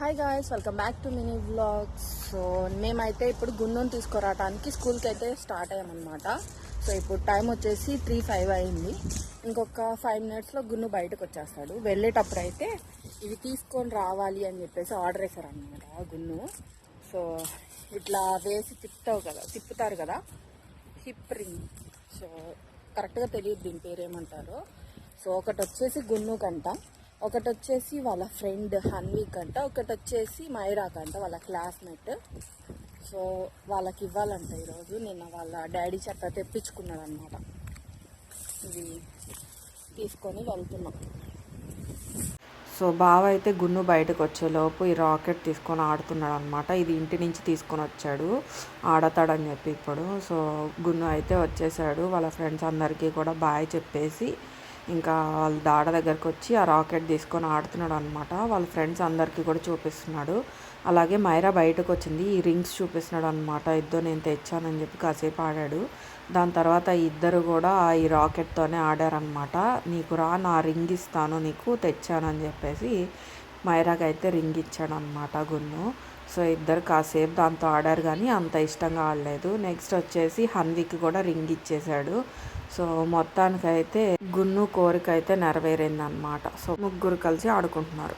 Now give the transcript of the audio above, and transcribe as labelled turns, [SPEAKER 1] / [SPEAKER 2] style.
[SPEAKER 1] Hi guys welcome back to mini blogs so మేమైతే ఇప్పుడు గుండెను తీసుకురావడానికి స్కూల్కి అయితే స్టార్ట్ అయ్యామన్నమాట. సో ఇప్పుడు టైం వచ్చేసి త్రీ ఫైవ్ అయింది. ఇంకొక ఫైవ్ మినిట్స్లో గున్ను బయటకు వచ్చేస్తాడు. వెళ్ళేటప్పుడు అయితే ఇవి తీసుకొని రావాలి అని చెప్పేసి ఆర్డర్ వేశారనమాట గున్ను సో ఇట్లా వేసి తిప్పుతావు కదా తిప్పుతారు కదా? హిప్ రింగ్ సో కరెక్ట్గా తెలియదు దీని పేరు ఏమంటారు సో ఒకటి వచ్చేసి గున్ను కంట ఒకటి వచ్చేసి వాళ్ళ ఫ్రెండ్ హన్వీక్ అంట ఒకటి వచ్చేసి మైరాక్ అంట వాళ్ళ క్లాస్మేట్. సో వాళ్ళకి ఇవ్వాలంట ఈరోజు నిన్న వాళ్ళ డాడీ చెత్త తెప్పించుకున్నాడు అనమాట ఇది తీసుకొని వెళ్తున్నాం.
[SPEAKER 2] సో బావ అయితే గున్ను బయటకు వచ్చేలోపు ఈ రాకెట్ తీసుకొని ఆడుతున్నాడు అనమాట ఇది ఇంటి నుంచి తీసుకొని వచ్చాడు ఆడతాడని చెప్పి ఇప్పుడు. సో గున్ను అయితే వచ్చేసాడు. వాళ్ళ ఫ్రెండ్స్ అందరికీ కూడా బాయ్ చెప్పేసి ఇంకా వాళ్ళ దాడ దగ్గరకు వచ్చి ఆ రాకెట్ తీసుకొని ఆడుతున్నాడు అనమాట వాళ్ళ ఫ్రెండ్స్ అందరికీ కూడా చూపిస్తున్నాడు. అలాగే మైరా బయటకు వచ్చింది. ఈ రింగ్స్ చూపిస్తున్నాడు అనమాట ఇద్దరు నేను తెచ్చానని చెప్పి కాసేపు ఆడాడు. దాని తర్వాత ఇద్దరు కూడా ఈ రాకెట్తోనే ఆడారనమాట నీకు రా నా రింగ్ ఇస్తాను నీకు తెచ్చానని చెప్పేసి మైరాకి అయితే రింగ్ ఇచ్చాడు అనమాట గున్ను. సో ఇద్దరు కాసేపు దాంతో ఆడారు కానీ అంత ఇష్టంగా ఆడలేదు. నెక్స్ట్ వచ్చేసి హన్వికి కూడా రింగ్ ఇచ్చేసాడు సో మొత్తానికైతే గున్ను కోరిక అయితే నెరవేరిందనమాట సో ముగ్గురు కలిసి ఆడుకుంటున్నారు.